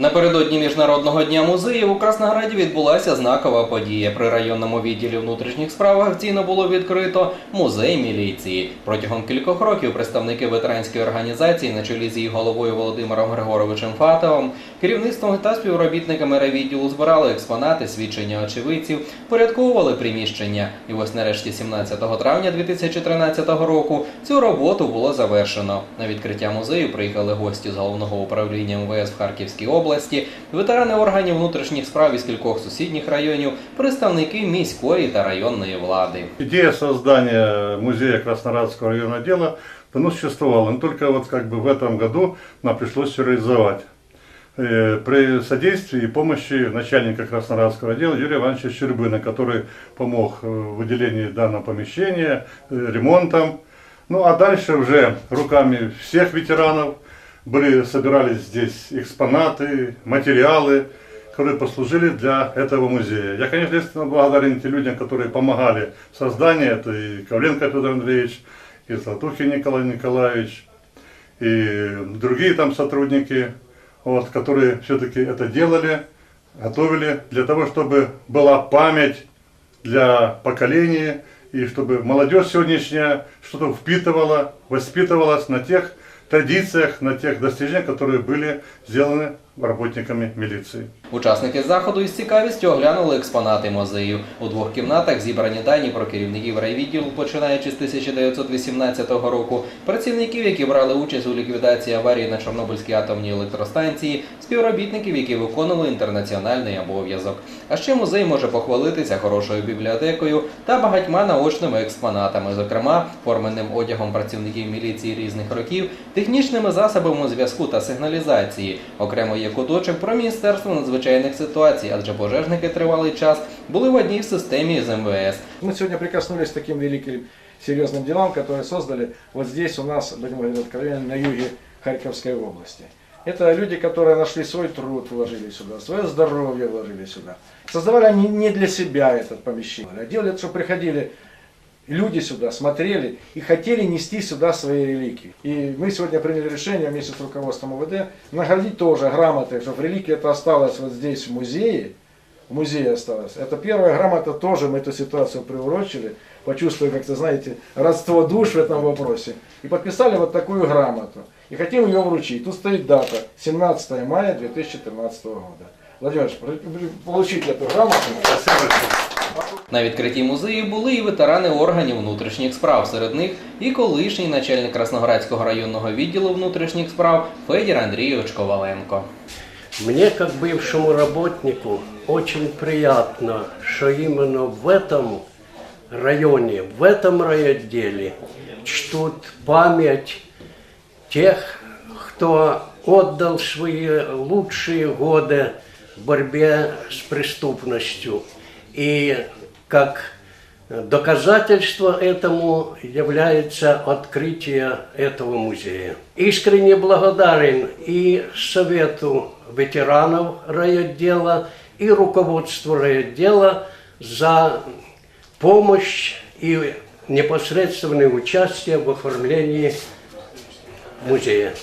Напередодні міжнародного дня музеїв у Краснограді відбулася знакова подія. При районному відділі внутрішніх справ офіційно було відкрито музей міліції. Протягом кількох років представники ветеранської організації на чолі з її головою Володимиром Григоровичем Фатовим, керівництвом та співробітниками райвідділу збирали експонати, свідчення очевидців, порядковували приміщення. І ось нарешті 17 травня 2013 року цю роботу було завершено. На відкриття музею приїхали гості з головного управління МВС в Харківській області, ветерани органів внутрішніх справ із кількох сусідніх районів, представники міської та районної влади. Идея создания музея Краснорадского районного отдела давно существовала, но только вот как бы в этом году нам пришлось все реализовать. Э, При содействии и помощи начальника Краснорадского отдела Юрия Ивановича Щербына, который помог э, в выделении данного помещения, э, ремонтом. Ну а дальше уже руками всех ветеранов были, собирались здесь экспонаты, материалы, которые послужили для этого музея. Я, конечно, естественно, благодарен тем людям, которые помогали в создании. Это и Ковленко Петр Андреевич, и Златухин Николай Николаевич, и другие там сотрудники, вот, которые все-таки это делали, готовили для того, чтобы была память для поколения, и чтобы молодежь сегодняшняя что-то впитывала, воспитывалась на тех традициях, на тех достижениях, которые были сделаны работниками милиции. Учасники заходу із цікавістю оглянули експонати музею. У двох кімнатах зібрані дані про керівників райвідділу, починаючи з 1918 року, працівників, які брали участь у ліквідації аварії на Чорнобильській атомній електростанції, співробітників, які виконували інтернаціональний обов'язок. А ще музей може похвалитися хорошою бібліотекою та багатьма наочними експонатами, зокрема форменним одягом працівників міліції різних років, технічними засобами зв'язку та сигналізації. Окремо є куточок про міністерство надзвичайних ситуацій, адже пожежники тривалий час були в одній системі з МВС. Мы сегодня прикоснулись к таким великим, серьезным делам, которые создали вот здесь у нас, будем говорить откровенно, на юге Харьковской области. Это люди, которые нашли свой труд, вложили сюда, свое здоровье вложили сюда. Создавали они не для себя это помещение, а делали, чтобы приходили люди сюда, смотрели и хотели нести сюда свои реликвии. И мы сегодня приняли решение вместе с руководством УВД наградить тоже грамотой, чтобы реликвия это осталась вот здесь в музее, в музее осталось. Это первая грамота тоже мы эту ситуацию приурочили, почувствовали, как-то, знаете, родство душ в этом вопросе. И подписали вот такую грамоту. И хотим ее вручить. Тут стоит дата 17 мая 2013 года. Владимир, получите эту грамоту. На відкритті музею були і ветерани органів внутрішніх справ. Серед них і колишній начальник Красноградського районного відділу внутрішніх справ Федір Андрійович Коваленко. Мне, как бывшему работнику, очень приятно, что именно в этом районе, в этом райотделе чтут память тех, кто отдал свои лучшие годы в борьбе с преступностью. И как доказательство этому является открытие этого музея. Искренне благодарен и Совету ветеранов райотдела, и руководству райотдела за помощь и непосредственное участие в оформлении музея.